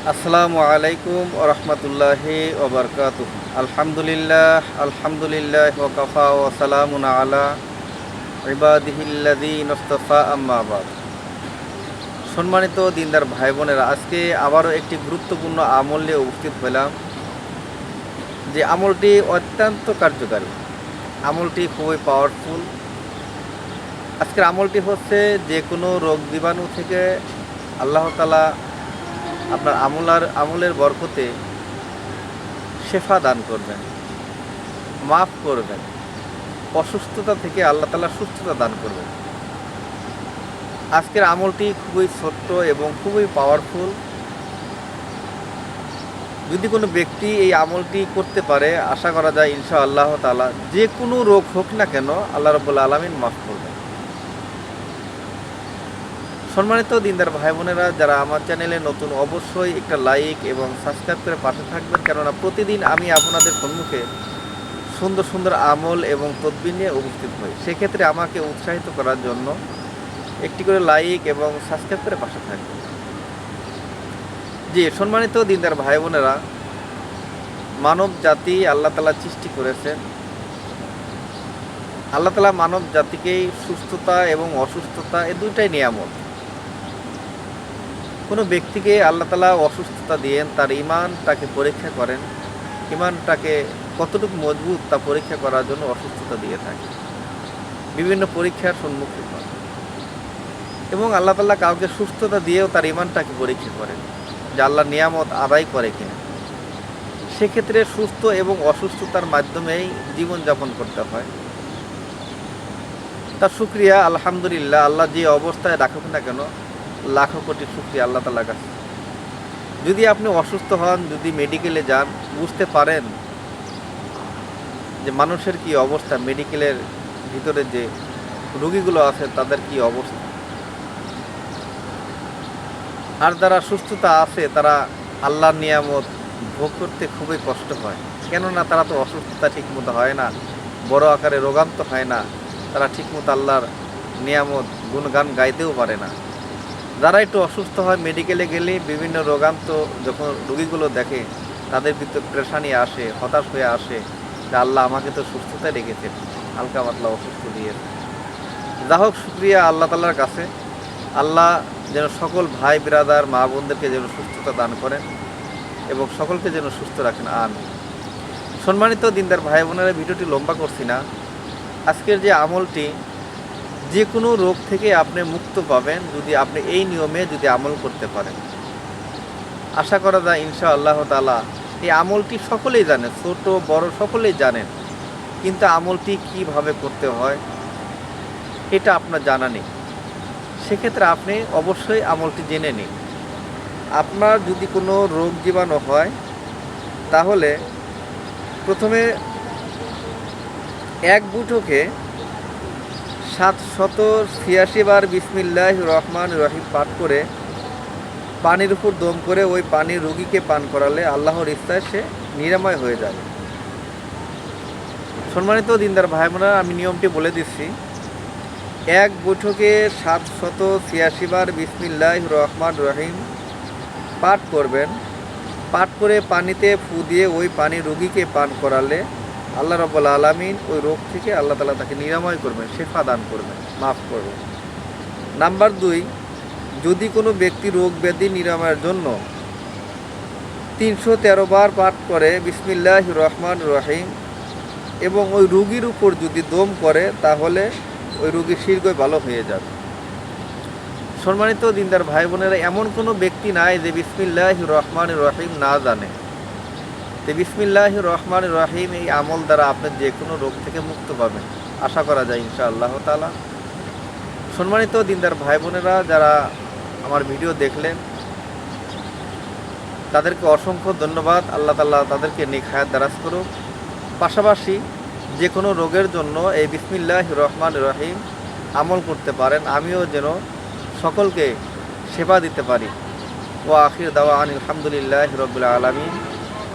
আসসালামু আলাইকুম রহমতুল্লাহি ওবরকাত আলহামদুলিল্লাহ আলহামদুলিল্লাহ ওকফা ও সালামুন আলা ইবাদিহিল্লাদি নস্তফা আম্মাবাদ সম্মানিত দিনদার ভাই বোনেরা আজকে আবারও একটি গুরুত্বপূর্ণ আমল নিয়ে উপস্থিত হলাম। যে আমলটি অত্যন্ত কার্যকারী। আমলটি খুবই পাওয়ারফুল আজকের আমলটি হচ্ছে যে কোনো রোগ জীবাণু থেকে আল্লাহ তালা আপনার আমলার, আমলের বরকতে শেফা দান করবেন, মাফ করবেন, অসুস্থতা থেকে আল্লাহ তালা সুস্থতা দান করবেন। আজকের আমলটি খুবই ছোট্ট এবং খুবই পাওয়ারফুল যদি কোনো ব্যক্তি এই আমলটি করতে পারে, আশা করা যায় ইনশা আল্লাহ তালা যে কোনো রোগ হোক না কেন, আল্লাহ রবুল্লা আলমিন মাফ করবেন। সম্মানিত দিনদার ভাই বোনেরা যারা আমার চ্যানেলে নতুন, অবশ্যই একটা লাইক এবং সাবস্ক্রাইব করে পাশে থাকবেন। কেননা প্রতিদিন আমি আপনাদের সম্মুখে সুন্দর সুন্দর আমল এবং তদবির নিয়ে উপস্থিত হই। সেক্ষেত্রে আমাকে উৎসাহিত করার জন্য একটি করে লাইক এবং সাবস্ক্রাইব করে পাশে থাকবেন। জি, সম্মানিত দিনদার ভাই বোনেরা মানব জাতি আল্লাহ তালা সৃষ্টি করেছেন। আল্লাহ তালা মানব জাতিকেই সুস্থতা এবং অসুস্থতা এ দুইটাই নিয়ামত। কোনো ব্যক্তিকে আল্লাহ তালা অসুস্থতা দিয়েন তার ইমানটাকে পরীক্ষা করেন, ইমানটাকে কতটুকু মজবুত তা পরীক্ষা করার জন্য অসুস্থতা দিয়ে থাকে। বিভিন্ন পরীক্ষার সম্মুখীন হয় এবং আল্লাহ তাল্লাহ কাউকে সুস্থতা দিয়েও তার ইমানটাকে পরীক্ষা করেন, যে আল্লাহ নিয়ামত আদায় করে কিনা। সেক্ষেত্রে সুস্থ এবং অসুস্থতার মাধ্যমেই জীবনযাপন করতে হয়। তার শুক্রিয়া, আলহামদুলিল্লাহ, আল্লাহ যে অবস্থায় রাখুক না কেন লাখো কোটি শুক্রিয়া আল্লাহ তালার কাছে। যদি আপনি অসুস্থ হন, যদি মেডিকেলে যান, বুঝতে পারেন যে মানুষের কি অবস্থা মেডিকেলের ভিতরে যে রুগীগুলো আছে, তাদের কি অবস্থা। আর যারা সুস্থতা আছে, তারা আল্লাহর নিয়ামত ভোগ করতে খুবই কষ্ট হয়। কেননা তারা তো অসুস্থতা ঠিকমতো হয় না, বড় আকারে রোগান্ত হয় না, তারা ঠিকমতো আল্লাহর নিয়ামত, গুণগান গাইতেও পারে না। যারা একটু অসুস্থ হয় মেডিকেলে গেলে বিভিন্ন রোগান্ত যখন রোগীগুলো দেখে, তাদের ভিতরে প্রেশানি আসে, হতাশ হয়ে আসে যে, আল্লাহ আমাকে তো সুস্থতায় রেখেছেন হালকা পাতলা অসুস্থ দিয়েছে যা হোক, শুক্রিয়া আল্লাহ তাল্লার কাছে। আল্লাহ যেন সকল ভাই বিরাদার মা বোনদেরকে যেন সুস্থতা দান করেন এবং সকলকে যেন সুস্থ রাখেন। আন সম্মানিত দিনদার ভাই বোনেরা ভিডিওটি লম্বা করছি না। আজকের যে আমলটি যে কোনো রোগ থেকে আপনি মুক্ত পাবেন যদি আপনি এই নিয়মে যদি আমল করতে পারেন। আশা করা যায় ইনশা আল্লাহ তালা এই আমলটি সকলেই জানে, ছোট, বড় সকলেই জানেন। কিন্তু আমলটি কীভাবে করতে হয়, এটা আপনার জানা নেই। সেক্ষেত্রে আপনি অবশ্যই আমলটি জেনে নিন। আপনার যদি কোনো রোগ জীবাণু হয়, তাহলে প্রথমে এক বুটোকে সাত শত ছিয়াশি বার বিসমিল্লাহ রহমান রহিম পাঠ করে পানির উপর দম করে ওই পানি রুগীকে পান করালে আল্লাহর ইচ্ছায় সে নিরাময় হয়ে যাবে সম্মানিত দিনদার ভাই বোনেরা আমি নিয়মটি বলে দিচ্ছি। এক বৈঠকে সাত শত ছিয়াশি বার বিসমিল্লাহ রহমান রহিম পাঠ করবেন। পাঠ করে পানিতে ফু দিয়ে ওই পানি রুগীকে পান করালে আল্লাহ রব্বুল আলমিন ওই রোগ থেকে আল্লাহ তালা তাকে নিরাময় করবেন, শেফা দান করবেন, মাফ করবেন। নাম্বার দুই, যদি কোনো ব্যক্তি রোগ ব্যাধি নিরাময়ের জন্য তিনশো তেরো বার পাঠ করে বিসমিল্লাহ রহমান রহিম, এবং ওই রুগীর উপর যদি দম করে, তাহলে ওই রুগীর শীঘ্রই ভালো হয়ে যাবে। সম্মানিত দিনদার ভাই বোনেরা এমন কোনো ব্যক্তি নাই যে বিসমিল্লাহ রহমান রহিম না জানে। তো বিসমিল্লাহ রহমান রাহিম এই আমল দ্বারা আপনি যে কোনো রোগ থেকে মুক্ত পাবেন। আশা করা যায় ইনশা আল্লাহ তালা সম্মানিত দিনদার ভাই বোনেরা, যারা আমার ভিডিও দেখলেন, তাদেরকে অসংখ্য ধন্যবাদ। আল্লাহ তাল্লাহ তাদেরকে নিখায়াত দারাজ করুক। পাশাপাশি যে কোনো রোগের জন্য এই বিসমিল্লাহ রহমান রহিম আমল করতে পারেন। আমিও যেন সকলকে সেবা দিতে পারি। ও আখির দাওয়া আলহামদুলিল্লাহ রবিল আলমিন।